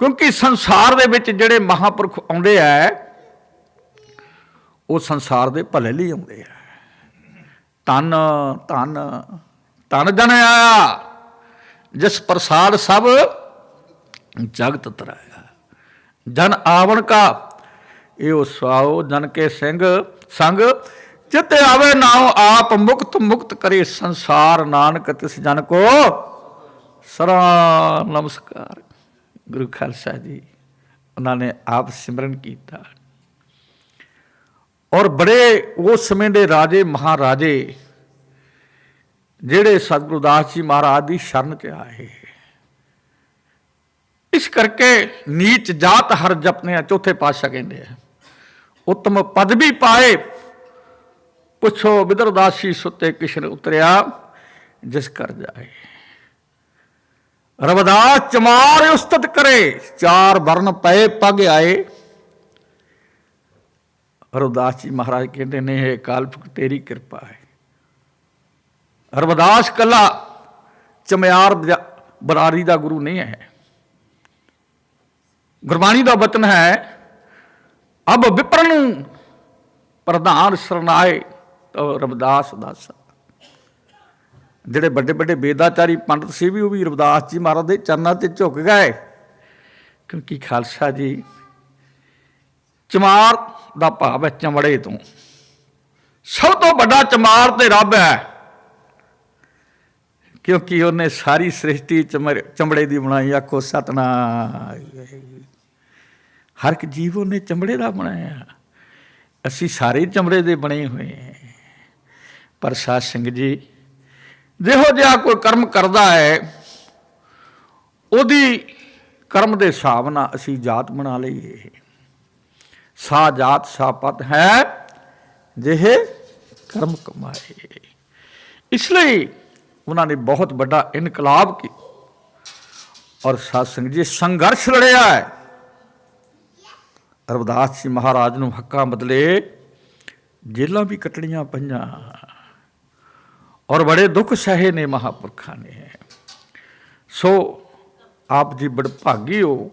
ਕਿਉਂਕਿ ਸੰਸਾਰ ਦੇ ਵਿੱਚ ਜਿਹੜੇ ਮਹਾਪੁਰਖ ਆਉਂਦੇ ਆ, ਉਹ ਸੰਸਾਰ ਦੇ ਭਲੇ ਲਈ ਆਉਂਦੇ ਆ। ਤਨ ਧਨ ਤਨ ਜਨ ਆਇਆ। ਜਿਸ ਪ੍ਰਸਾਦ ਸਭ ਜਗਤ ਤਰਾਇਆ। ਜਨ ਆਵਣ ਕਾ, ਇਹੋ ਸੁਆਓ ਜਨ ਕੇ ਸਿੰਘ, ਸੰਗ, ਜਿਤੇ ਆਵੇ ਨਾਉ ਆਪ ਮੁਕਤ ਮੁਕਤ ਕਰੇ ਸੰਸਾਰ। ਨਾਨਕ ਤਿਸ ਜਨ ਕੋ, ਸਰਾ ਨਮਸਕਾਰ। ਗੁਰੂ ਖਾਲਸਾ ਜੀ, ਉਹਨਾਂ ਨੇ ਆਪ ਸਿਮਰਨ ਕੀਤਾ। ਔਰ ਬੜੇ ਉਸ ਸਮੇਂ ਦੇ ਰਾਜੇ, ਮਹਾਰਾਜੇ, ਜਿਹੜੇ ਸਤਿਗੁਰਦਾਸ ਜੀ ਮਹਾਰਾਜ ਦੀ ਸ਼ਰਨ ਚ ਆਏ। ਇਸ ਕਰਕੇ ਨੀਚ ਜਾਤ ਹਰ ਜਪਨੇ ਆ, ਚੌਥੇ ਪਾਤਸ਼ਾਹ ਕਹਿੰਦੇ ਆ, ਉਤਮ ਪਦਵੀ ਪਾਏ। ਪੁੱਛੋ ਵਿਦਰਦਾਸੀ ਸੁੱਤੇ ਕਿਸ਼ਨ ਉਤਰਿਆ, ਜਿਸ ਕਰ ਜਾਏ। ਰਵਦਾਸ ਚਮਾਰ ਉਸਤਤ ਕਰੇ, ਚਾਰ ਵਰਨ ਪਏ ਪਗ ਆਏ। ਰਵਦਾਸ ਜੀ ਮਹਾਰਾਜ ਕਹਿੰਦੇ ਨੇ ਇਹ ਕਾਲਪੁਰਖ, ਤੇਰੀ ਕਿਰਪਾ ਹੈ। ਰਵਦਾਸ ਕੱਲਾ ਚਮਿਆਰ ਬਰਾਰੀ ਦਾ ਗੁਰੂ ਨਹੀਂ ਹੈ। ਗੁਰਬਾਣੀ ਦਾ ਬਚਨ ਹੈ, ਅਬ ਵਿਪਰਨ ਪ੍ਰਧਾਨ ਸਰਨਾਏ ਤੋ ਰਵਦਾਸ ਦਾਸ। ਜਿਹੜੇ ਵੱਡੇ ਵੱਡੇ ਬੇਦਾਚਾਰੀ ਪੰਡਤ ਸੀ ਵੀ ਉਹ ਵੀ ਰਵਿਦਾਸ ਜੀ ਮਹਾਰਾਜ ਦੇ ਚਰਨਾਂ ਤੇ ਝੁਕ ਗਏ। ਕਿਉਂਕਿ ਖਾਲਸਾ ਜੀ ਚਮਾਰ ਦਾ ਭਾਵ ਹੈ ਚਮੜੇ ਤੋਂ। ਸਭ ਤੋਂ ਵੱਡਾ ਚਮਾਰ ਤੇ ਰੱਬ ਹੈ। ਕਿਉਂਕਿ ਉਹਨੇ ਸਾਰੀ ਸ੍ਰਿਸ਼ਟੀ ਚਮਰ- ਚਮੜੇ ਦੀ ਬਣਾਈ। ਆਖੋ ਸਤਨਾਮ। ਹਰ ਇੱਕ ਜੀਵ ਉਹਨੇ ਚਮੜੇ ਦਾ ਬਣਾਇਆ। ਅਸੀਂ ਸਾਰੇ ਚਮੜੇ ਦੇ ਬਣੇ ਹੋਏ ਹਾਂ। ਪਰ ਸਾਧ ਸੰਗਤ ਜੀ ਜਿਹੋ ਜਿਹਾ ਕੋਈ ਕਰਮ ਕਰਦਾ ਹੈ, ਉਹਦੀ ਕਰਮ ਦੇ ਹਿਸਾਬ ਨਾਲ ਅਸੀਂ ਜਾਤ ਬਣਾ ਲਈਏ। ਸਾ ਜਾਤ, ਸਾ ਪਤ ਹੈ, ਜਿਹੇ ਕਰਮ ਕਮਾਏ। ਇਸ ਲਈ ਉਹਨਾਂ ਨੇ ਬਹੁਤ ਵੱਡਾ ਇਨਕਲਾਬ ਕੀ ਔਰ ਸਾਧ ਸੰਗਤ ਜੀ, ਸੰਘਰਸ਼ ਲੜਿਆ ਹੈ। ਰਵਿਦਾਸ ਜੀ ਮਹਾਰਾਜ ਨੂੰ ਹੱਕਾਂ ਬਦਲੇ ਜੇਲਾਂ ਵੀ ਕੱਟਣੀਆਂ ਪਈਆਂ। ਔਰ ਬੜੇ ਦੁੱਖ ਸਹੇ ਨੇ ਮਹਾਪੁਰਖਾਂ ਨੇ। ਸੋ ਆਪ ਜੀ ਬੜ ਭਾਗੀ ਹੋ